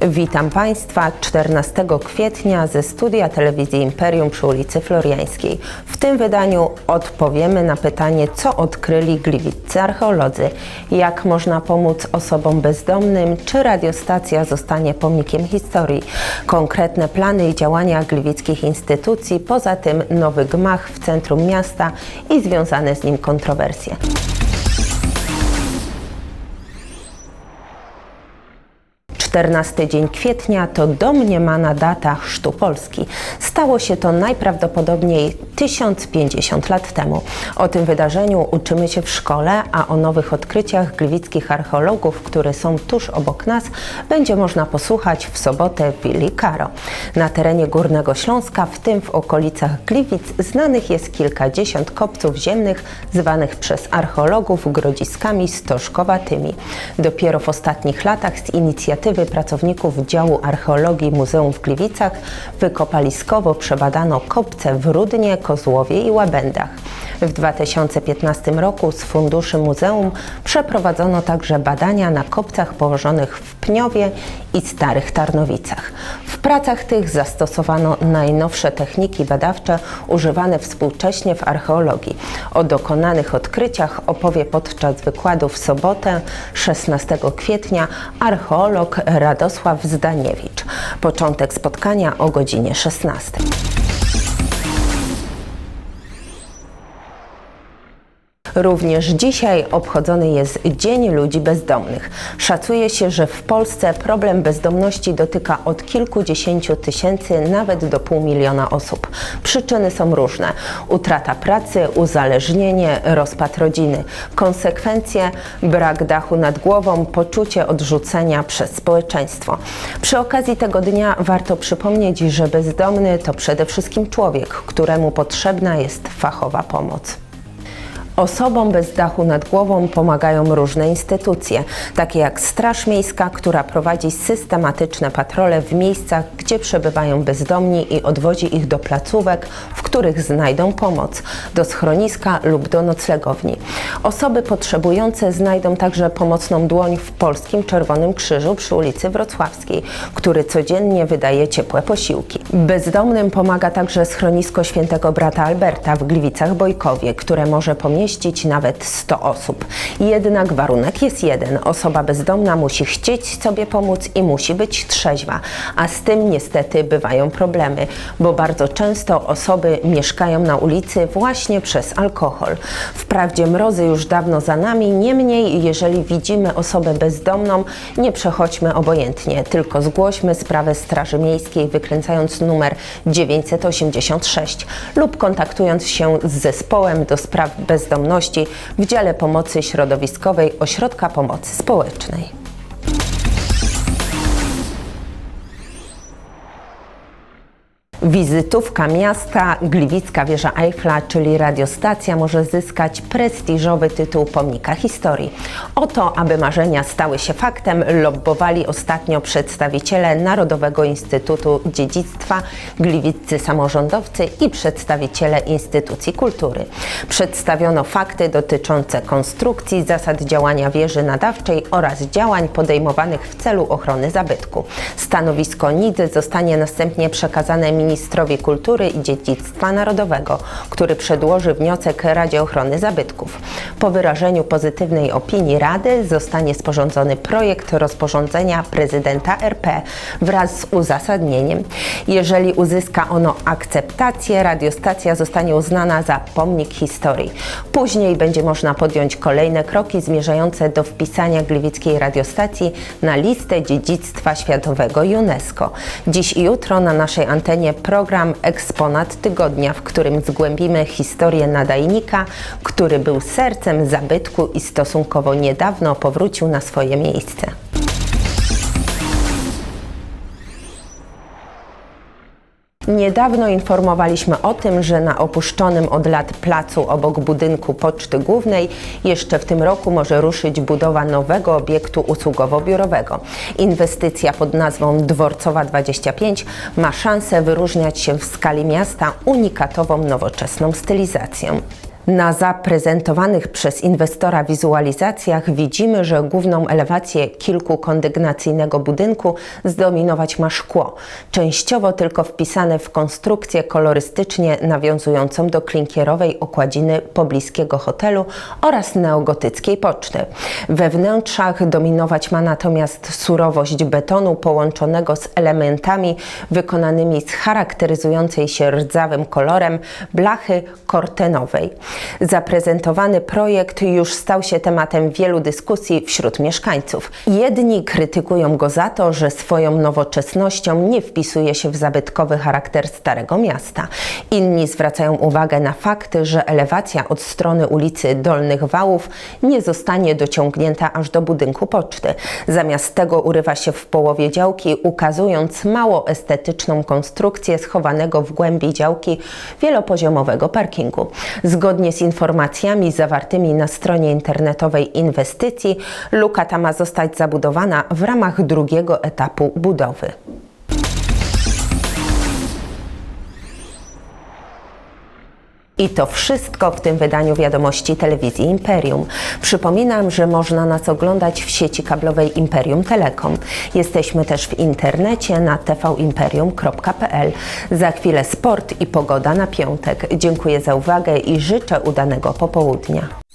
Witam Państwa 14 kwietnia ze studia telewizji Imperium przy ulicy Floriańskiej. W tym wydaniu odpowiemy na pytanie, co odkryli gliwiccy archeolodzy, jak można pomóc osobom bezdomnym, czy radiostacja zostanie pomnikiem historii, konkretne plany i działania gliwickich instytucji, poza tym nowy gmach w centrum miasta i związane z nim kontrowersje. 14 dzień kwietnia to domniemana data chrztu Polski. Stało się to najprawdopodobniej 1050 lat temu. O tym wydarzeniu uczymy się w szkole, a o nowych odkryciach gliwickich archeologów, które są tuż obok nas, będzie można posłuchać w sobotę w Karo. Na terenie Górnego Śląska, w tym w okolicach Gliwic, znanych jest kilkadziesiąt kopców ziemnych, zwanych przez archeologów grodziskami stożkowatymi. Dopiero w ostatnich latach z inicjatywy pracowników działu archeologii Muzeum w Gliwicach wykopaliskowo przebadano kopce w Rudnie, Kozłowie i Łabędach. W 2015 roku z funduszy muzeum przeprowadzono także badania na kopcach położonych w Pniowie i Starych Tarnowicach. W pracach tych zastosowano najnowsze techniki badawcze używane współcześnie w archeologii. O dokonanych odkryciach opowie podczas wykładu w sobotę 16 kwietnia archeolog Radosław Zdaniewicz. Początek spotkania o godzinie 16. Również dzisiaj obchodzony jest Dzień Ludzi Bezdomnych. Szacuje się, że w Polsce problem bezdomności dotyka od kilkudziesięciu tysięcy nawet do pół miliona osób. Przyczyny są różne: utrata pracy, uzależnienie, rozpad rodziny. Konsekwencje brak dachu nad głową, poczucie odrzucenia przez społeczeństwo. Przy okazji tego dnia warto przypomnieć, że bezdomny to przede wszystkim człowiek, któremu potrzebna jest fachowa pomoc. Osobom bez dachu nad głową pomagają różne instytucje, takie jak Straż Miejska, która prowadzi systematyczne patrole w miejscach, gdzie przebywają bezdomni i odwozi ich do placówek, w których znajdą pomoc, do schroniska lub do noclegowni. Osoby potrzebujące znajdą także pomocną dłoń w Polskim Czerwonym Krzyżu przy ulicy Wrocławskiej, który codziennie wydaje ciepłe posiłki. Bezdomnym pomaga także schronisko świętego brata Alberta w Gliwicach-Bojkowie, które może pomieścić nawet 100 osób. Jednak warunek jest jeden. Osoba bezdomna musi chcieć sobie pomóc i musi być trzeźwa. A z tym niestety bywają problemy, bo bardzo często osoby mieszkają na ulicy właśnie przez alkohol. Wprawdzie mrozy już dawno za nami, niemniej jeżeli widzimy osobę bezdomną, nie przechodźmy obojętnie, tylko zgłośmy sprawę Straży Miejskiej wykręcając numer 986 lub kontaktując się z zespołem do spraw bezdomności w dziale pomocy środowiskowej Ośrodka Pomocy Społecznej. Wizytówka miasta, Gliwicka Wieża Eiffla, czyli radiostacja, może zyskać prestiżowy tytuł pomnika historii. O to, aby marzenia stały się faktem, lobbowali ostatnio przedstawiciele Narodowego Instytutu Dziedzictwa, gliwiccy samorządowcy i przedstawiciele instytucji kultury. Przedstawiono fakty dotyczące konstrukcji, zasad działania wieży nadawczej oraz działań podejmowanych w celu ochrony zabytku. Stanowisko NID zostanie następnie przekazane ministrowi kultury i dziedzictwa narodowego, który przedłoży wniosek Radzie Ochrony Zabytków. Po wyrażeniu pozytywnej opinii Rady zostanie sporządzony projekt rozporządzenia prezydenta RP wraz z uzasadnieniem. Jeżeli uzyska ono akceptację, radiostacja zostanie uznana za pomnik historii. Później będzie można podjąć kolejne kroki zmierzające do wpisania gliwickiej radiostacji na listę dziedzictwa światowego UNESCO. Dziś i jutro na naszej antenie program Eksponat Tygodnia, w którym zgłębimy historię nadajnika, który był sercem zabytku i stosunkowo niedawno powrócił na swoje miejsce. Niedawno informowaliśmy o tym, że na opuszczonym od lat placu obok budynku Poczty Głównej jeszcze w tym roku może ruszyć budowa nowego obiektu usługowo-biurowego. Inwestycja pod nazwą Dworcowa 25 ma szansę wyróżniać się w skali miasta unikatową nowoczesną stylizacją. Na zaprezentowanych przez inwestora wizualizacjach widzimy, że główną elewację kilkukondygnacyjnego budynku zdominować ma szkło, częściowo tylko wpisane w konstrukcję kolorystycznie nawiązującą do klinkierowej okładziny pobliskiego hotelu oraz neogotyckiej poczty. We wnętrzach dominować ma natomiast surowość betonu połączonego z elementami wykonanymi z charakteryzującej się rdzawym kolorem blachy kortenowej. Zaprezentowany projekt już stał się tematem wielu dyskusji wśród mieszkańców. Jedni krytykują go za to, że swoją nowoczesnością nie wpisuje się w zabytkowy charakter Starego Miasta. Inni zwracają uwagę na fakt, że elewacja od strony ulicy Dolnych Wałów nie zostanie dociągnięta aż do budynku poczty. Zamiast tego urywa się w połowie działki, ukazując mało estetyczną konstrukcję schowanego w głębi działki wielopoziomowego parkingu. Zgodnie z informacjami zawartymi na stronie internetowej inwestycji, luka ta ma zostać zabudowana w ramach drugiego etapu budowy. I to wszystko w tym wydaniu wiadomości telewizji Imperium. Przypominam, że można nas oglądać w sieci kablowej Imperium Telekom. Jesteśmy też w internecie na tvimperium.pl. Za chwilę sport i pogoda na piątek. Dziękuję za uwagę i życzę udanego popołudnia.